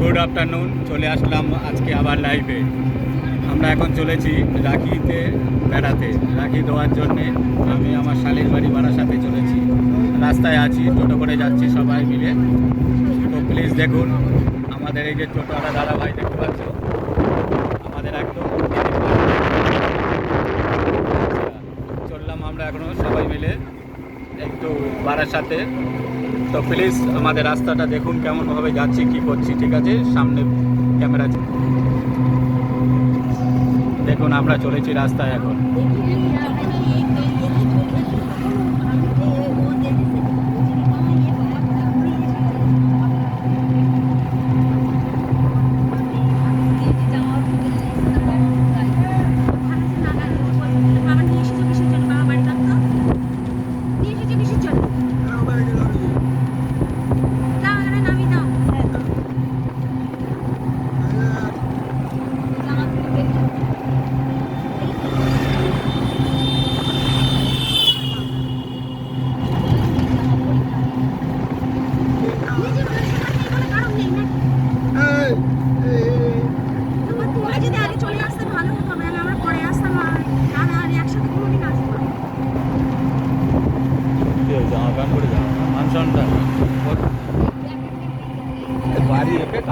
Good afternoon চলে আসলাম আজকে আবার লাইভে আমরা এখন চলেছি রাখিতে বেড়াতে। রাখি দেওয়ার জন্যে আমি আমার শালির বাড়ি বাড়ার সাথে চলেছি। রাস্তায় আছি, টোটো করে যাচ্ছি সবাই মিলে। তো প্লিজ দেখুন, আমাদের এই যে টোটোওয়ালা দাদা ভাই দেখতে পাচ্ছ। আমাদের একদম চললাম আমরা এখনও সবাই মিলে একটু বারাসাতে। তো প্লিজ আমাদের রাস্তাটা দেখুন কেমনভাবে যাচ্ছি, কি করছি, ঠিক আছে? সামনে ক্যামেরা দেখুন, আমরা চলেছি রাস্তায় এখন।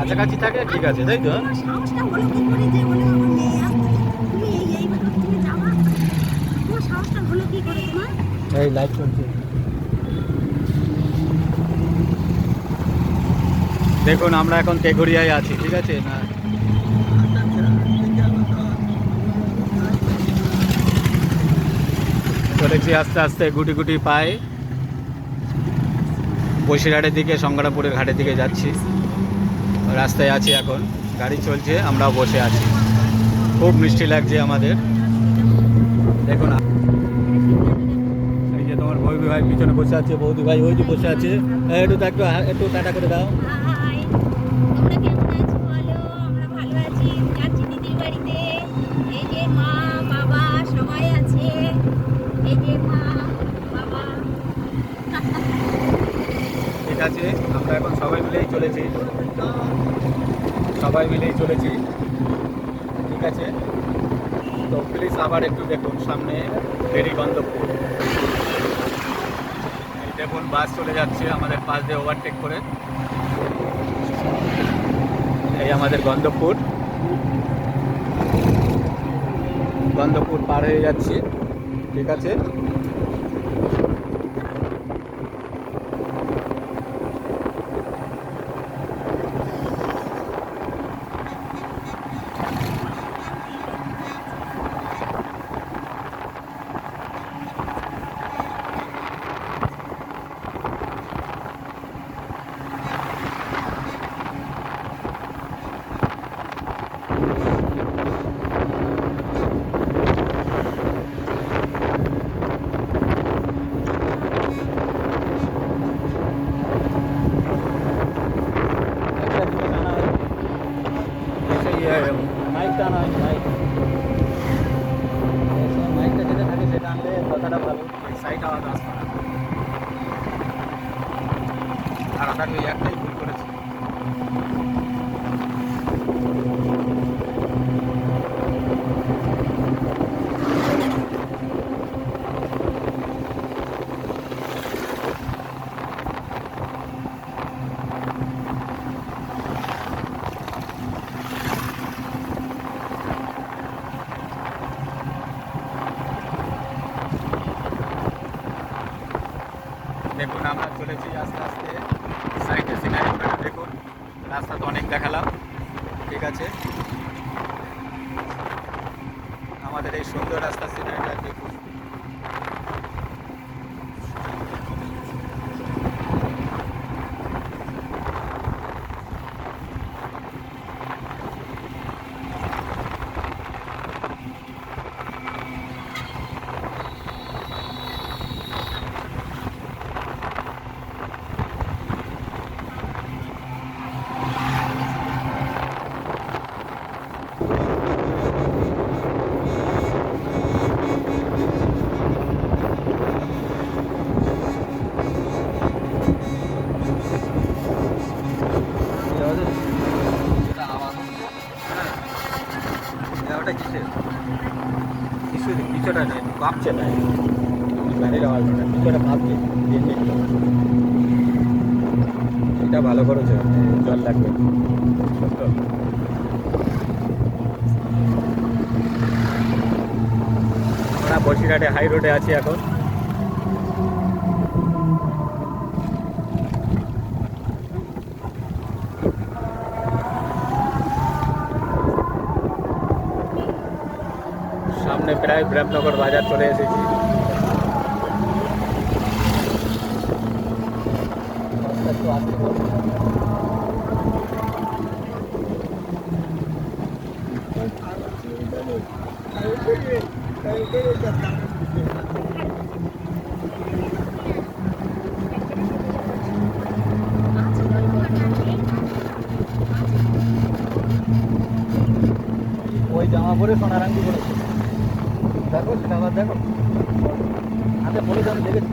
কাছাকাছি থাকে ঠিক আছে তাই তো? এই লাইভ চলছে। দেখুন আমরা এখন তেঘরিয়ায় আছি ঠিক আছে? না। চলেছি আস্তে আস্তে গুটি গুটি পায়ে। বসিরহাটের দিকে সংগ্রামপুরের ঘাটের দিকে যাচ্ছি। রাস্তায় আছি এখন। গাড়ি চলছে আমরা বসে আছি। খুব মিষ্টি লাগছে আমাদের। দেখুন এই যে তোমার বৌদি ভাই পিছনে বসে আছে বৌদি ভাই ওই যে বসে আছে। একটু একটু একটু টাটা করে দাও। ঠিক আছে আমরা এখন সবাই মিলেই চলেছি। সবাই মিলেই চলেছি। ঠিক আছে? তো প্লিজ আবার একটু দেখুন সামনে ফেরি গন্তব্য এই দেখুন বাস চলে যাচ্ছে আমাদের পাশ দিয়ে ওভারটেক করে। এই আমাদের গন্ধপুর। গন্ধপুর পার হয়ে যাচ্ছি। ঠিক আছে একটা দিকে টানা হয় এসে ইয়ে মাইক টানা হয় মাইক এসে মাইকটা যেটা থাকে সেটা আনলে কথাটা ভালো সাইড আওয়াজ আসবে না আর আমরা ওই একটাই ভুল করেছি দেখুন আমরা চলেছি আস্তে আস্তে। সাইডে সিনারিগুলো দেখুন। রাস্তা তো অনেক দেখালাম। ঠিক আছে? আমাদের এই সুন্দর রাস্তার সিনারিটা দেখুন। এটা ভালো করেছে জল লাগবে। সত্য। বসিরহাটে হাই রোডে আছি এখন। সামনে প্রায় ব্রামনগর বাজার চলে এসেছি। ওই জামা পরে সোনার আংটি পরেছে। দেখো আবার দেখো হাতে পরে আমি দেখেছি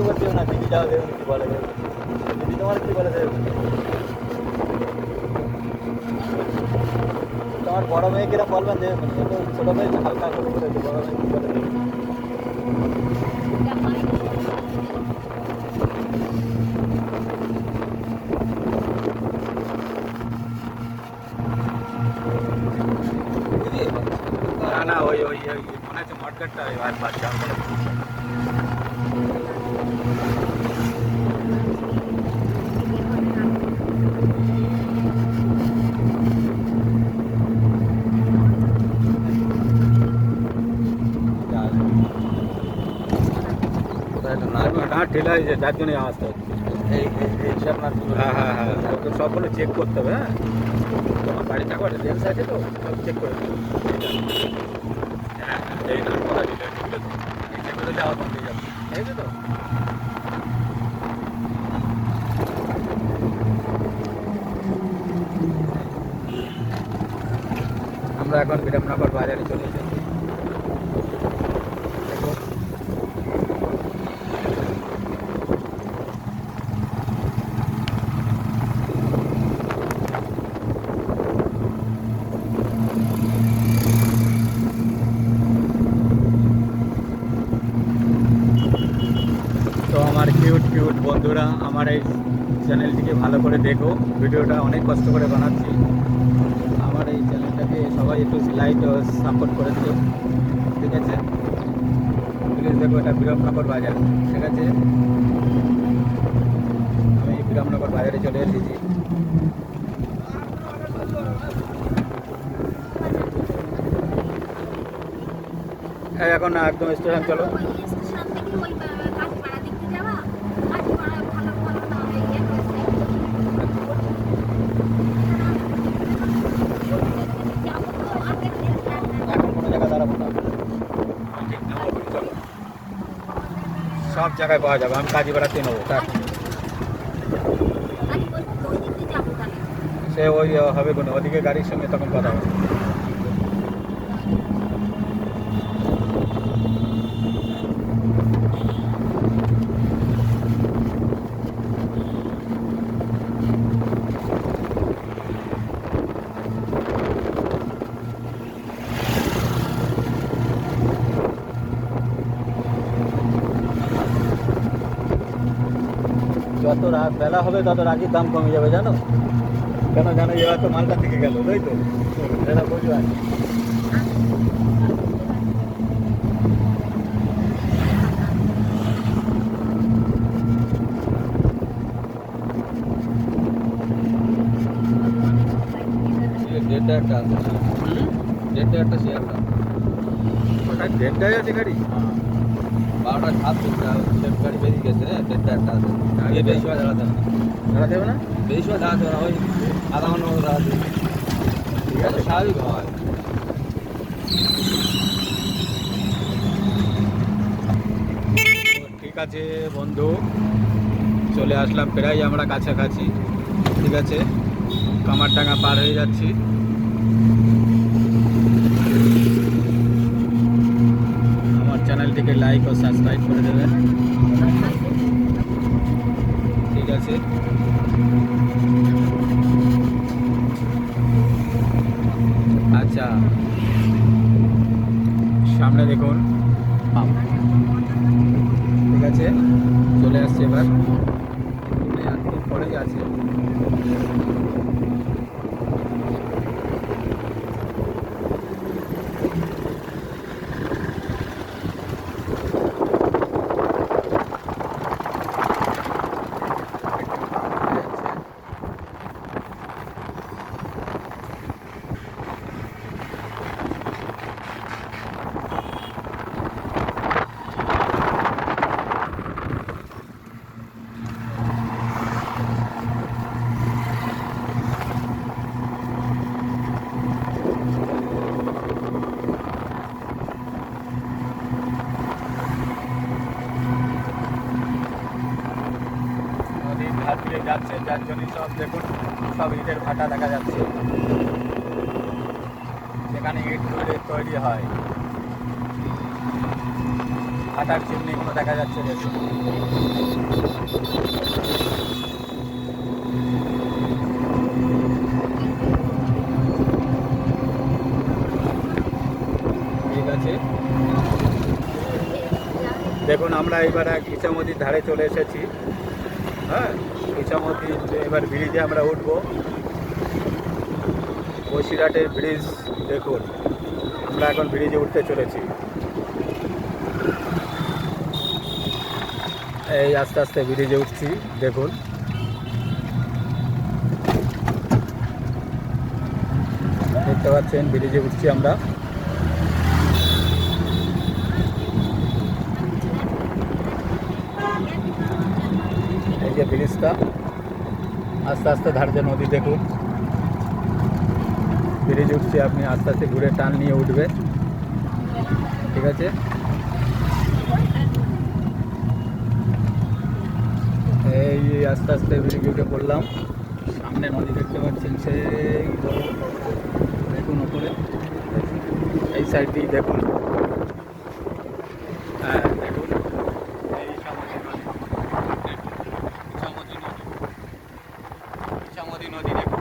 আমার কিছু করতে হবে না দিদি যাও দেখুন কি বলে দিদি তোমার কি বলে দেখুন তোমার বড় মেয়ে কিরম বলবেন দেখুন ছোট মেয়ে হালকা করে বলেছে বড় মেয়ে কি বলে দেখুন না না ওই ওই ওই মনে হচ্ছে মটকাটটা ওই আর বাচ্চা ঠেলা হয়েছে যার জন্যই হচ্ছে। এই এই আপনার হ্যাঁ হ্যাঁ হ্যাঁ। ওকে সবগুলো চেক করতে হবে হ্যাঁ? তোমার বাড়িতে একবার রেলস আছে তো সব চেক করে হ্যাঁ এই না কথা দিলে চেক করে যাওয়া বন্ধ হয়ে যাবে। তো। আমরা এখন বিরামনগর বাজারে চলে এসেছি দেখো তো আমার কিউট কিউট বন্ধুরা আমার এই চ্যানেলটিকে ভালো করে দেখো ভিডিওটা অনেক কষ্ট করে বানাচ্ছি। আমার এই চ্যানেলটাকে সবাই একটু লাইক ও সাপোর্ট করে দিও ঠিক আছে? প্লিজ দেখো, এটা বিরামনগর বাজার। ঠিক আছে? আমি বিরামনগর বাজারে চলে এসেছি। এই এখন একদম স্টেশন চলো। সব জায়গায় পাওয়া যাবে আমি কাজী বেড়াতে নেব। তার সে ওই হবে কোনো ওদিকে গাড়ির সঙ্গে তখন কথা হবে। যত রাত বেলা হবে তত রাগির দাম কমে যাবে জানো? কেন জানো এবার তো মালটা থেকে গেল তাই তো? এটা বুঝবে। আর কি। ডেটটা একটা আছে ডেটটা একটা শেয়ারটা দেড়টায় আছে গাড়ি? বারোটা সাত গাড়ি বেরিয়ে গেছে ডেটটা একটা আছে। এই বেশি সময় দাঁড়াতে হবে না। দাঁড়া দেবে না? বেশি সময় দাঁড়াতে হবে না ওই আধা ঘণ্টা মতো দাঁড়াতে হবে। ঠিক আছে স্বাভাবিক হয়। ঠিক আছে বন্ধু। চলে আসলাম প্রায় আমরা কাছাকাছি। ঠিক আছে? কামার কামারডাঙ্গা পার হয়ে যাচ্ছি আমার চ্যানেলটিকে লাইক ও সাবস্ক্রাইব করে দেবেন আছে? আচ্ছা। সামনে দেখুন। ঠিক আছে? চলে আসছে এবার। পরেই আছে নদীর ধার দিয়ে যাচ্ছে যার জন্য সব দেখুন, সব ইটের ভাটা দেখা যাচ্ছে। যেখানে ইট তৈরি হয়। ভাটার চিমনিগুলো দেখা যাচ্ছে দেখুন। ঠিক আছে? দেখুন, আমরা এবার এক ইছামতির ধারে চলে এসেছি। হ্যাঁ? ইছামতি এবার ব্রিজে আমরা উঠবো। বসিরহাটের ব্রিজ দেখুন, আমরা এখন ব্রিজে উঠতে চলেছি। এই আস্তে আস্তে ব্রিজে উঠছি, দেখুন। দেখতে পাচ্ছেন, ব্রিজে উঠছি আমরা। যে ব্রিজটা, আস্তে আস্তে ধারছে নদী দেখুন ব্রিজ উঠছে, আপনি আস্তে আস্তে ঘুরে টান নিয়ে উঠবে। ঠিক আছে? এই আস্তে আস্তে ব্রিজ উঠে পড়লাম। সামনে নদী দেখতে পাচ্ছেন, সেই দেখুন ওপরে এই সাইড দিয়ে দেখুন হ্যাঁ দেখুন এই সামনে নদী ইছামতি নদী ইছামতি নদী দেখুন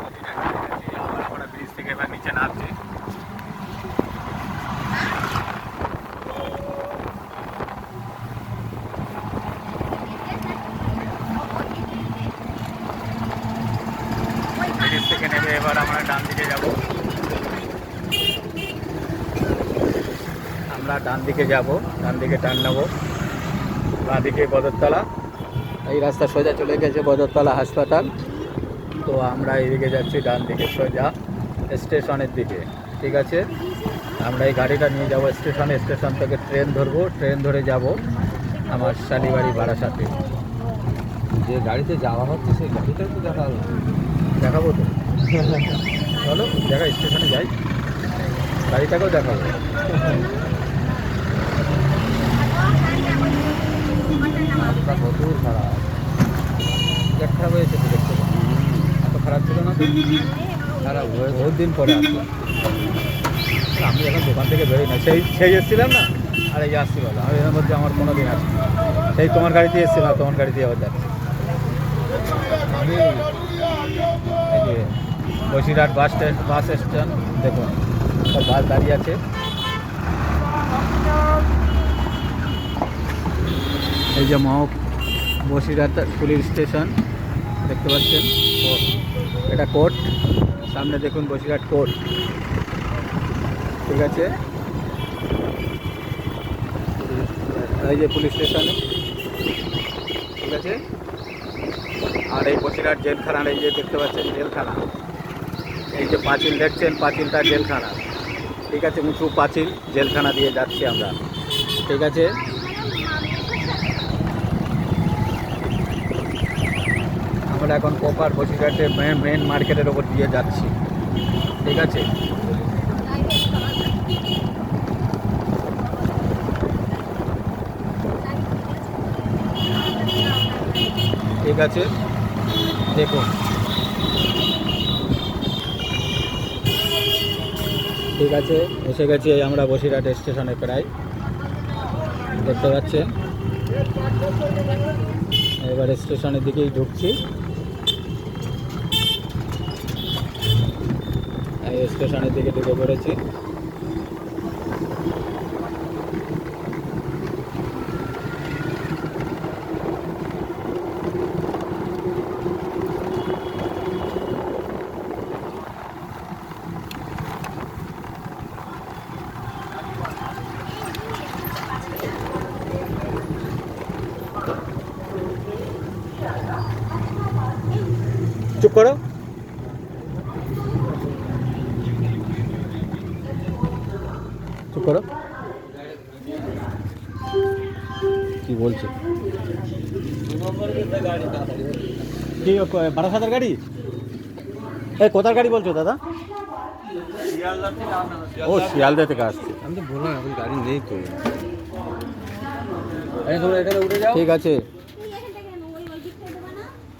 নদীটা কেটে গেছে, আবার আমরা ব্রিজ থেকে এবার নিচে নামছি ব্রিজ থেকে এবার আমরা ডান দিকে যাব। আমরা ডান দিকে যাব, ডান দিকে টান নেব। বাঁ দিকে বদরতলা। এই রাস্তা সোজা চলে গেছে বদরতলা হাসপাতাল। তো আমরা এদিকে যাচ্ছি, ডান দিকে সোজা স্টেশনের দিকে, ঠিক আছে? আমরা এই গাড়িটা নিয়ে যাব স্টেশনে। স্টেশন থেকে ট্রেন ধরবো। ট্রেন ধরে যাব আমার শালিবাড়ি বারাসাতে। যে গাড়িতে যাওয়া হচ্ছে, সেই গাড়িটাও তো দেখা দেখাবো তো? চলো, দেখা, স্টেশনে যাই। গাড়িটাকেও দেখাবো প্রচুর খারাপ। দেখ, খারাপ হয়েছে তো দেখতে এত খারাপ ছিল না খারাপ হয়েছে। বহুত দিন পরে আমি এখন দোকান থেকে বেরোই না। সেই সেই এসেছিলাম না? আর, এই আসছি বলো। আমি এর মধ্যে আমার কোনো দিন আসছি সেই তোমার গাড়িতে এসেছিলাম, তোমার গাড়িতে আবার যাচ্ছি। আমি Basirhat bus stand bus stand দেখুন সব বাস দাঁড়িয়ে আছে। এই যে মহ, বসিরহাট পুলিশ স্টেশন, দেখতে পাচ্ছেন? এটা কোর্ট, সামনে দেখুন বসিরহাট কোর্ট। ঠিক আছে? এই যে পুলিশ স্টেশনে। ঠিক আছে? আর এই বসিরহাট জেলখানা এই যে দেখতে পাচ্ছেন, জেলখানা। এই যে পাঁচিল দেখছেন, পাঁচিলটা জেলখানা। ঠিক আছে, উঁচু পাঁচিল, জেলখানা দিয়ে যাচ্ছি আমরা। ঠিক আছে? আমরা এখন কোপার মেন মেন মার্কেটের ওপর দিয়ে যাচ্ছি। ঠিক আছে? ঠিক আছে? দেখুন। ঠিক আছে, এসে গেছি আমরা বসিরহাট স্টেশনে প্রায়। দেখতে পাচ্ছেন? এবার স্টেশনের দিকেই ঢুকছি। স্টেশনের দিকে ঢুকে পড়েছি চুপ করো চুপ করো কি বলছে? কি বারাসাতের গাড়ি? এই কোথার গাড়ি বলছো দাদা? ও শিয়ালদা থেকে আসছে। আমি তো বললাম এখন গাড়ি নেই তো। এই উঠে যাও। ঠিক আছে।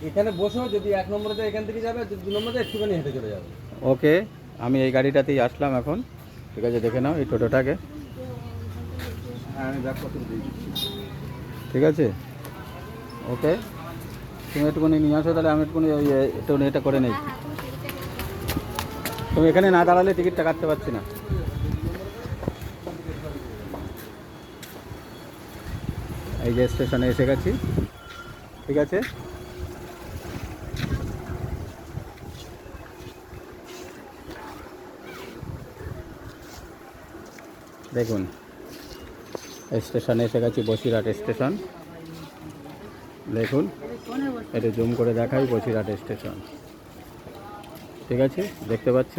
এখানে বসো যদি এক নম্বরে এখান থেকে যাবে দু নম্বরে একটুখানি হেঁটে চলে যাবে। ওকে আমি এই গাড়িটাতেই আসলাম এখন। ঠিক আছে দেখে নাও এই টোটোটাকে। হ্যাঁ আমি ব্যাগপত্র দিই ঠিক আছে? ওকে তুমি একটুখানি নিয়ে আসো তাহলে আমি একটুখানি ওই এ, একটুখানি এটা করে নেই। তুমি এখানে না দাঁড়ালে টিকিটটা কাটতে পারছি না। এই যে স্টেশনে এসে গেছি। ঠিক আছে? দেখুন স্টেশনে এসে গেছি, বসিরহাট স্টেশন। দেখুন, এটা জুম করে দেখাই বসিরহাট স্টেশন। ঠিক আছে, দেখতে পাচ্ছ?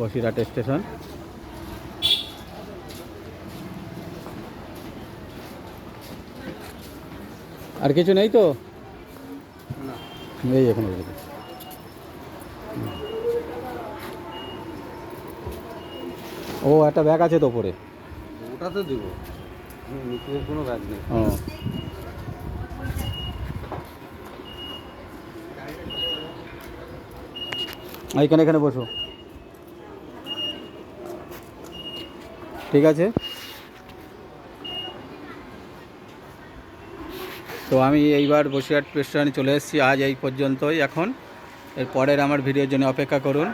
বসিরহাট স্টেশন। আর কিছু নেই তো? এই এখানে ও, একটা ব্যাগ আছে তো ওপরে তো দেবো। নিচে কোনো ব্যাগ নেই। ও। এইখানে এখানে বসো। ঠিক আছে? তো আমি এইবার বসিরহাট স্টেশনে চলে এসেছি, আজ এই পর্যন্তই এখন। এর পরের আমার ভিডিওর জন্য অপেক্ষা করুন।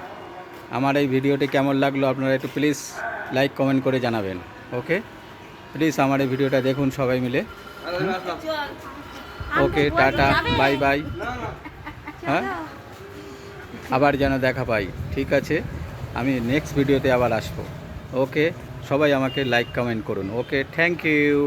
আমার এই ভিডিওটি কেমন লাগল আপনারা একটু প্লিজ লাইক কমেন্ট করে জানাবেন। ওকে প্লিজ আমার এই ভিডিওটা দেখুন সবাই মিলে। ওকে টাটা বাই বাই হ্যাঁ? আবার যেন দেখা পাই। ঠিক আছে? আমি নেক্সট ভিডিওতে আবার আসব। ওকে সবাই আমাকে লাইক কমেন্ট করুন। Okay thank you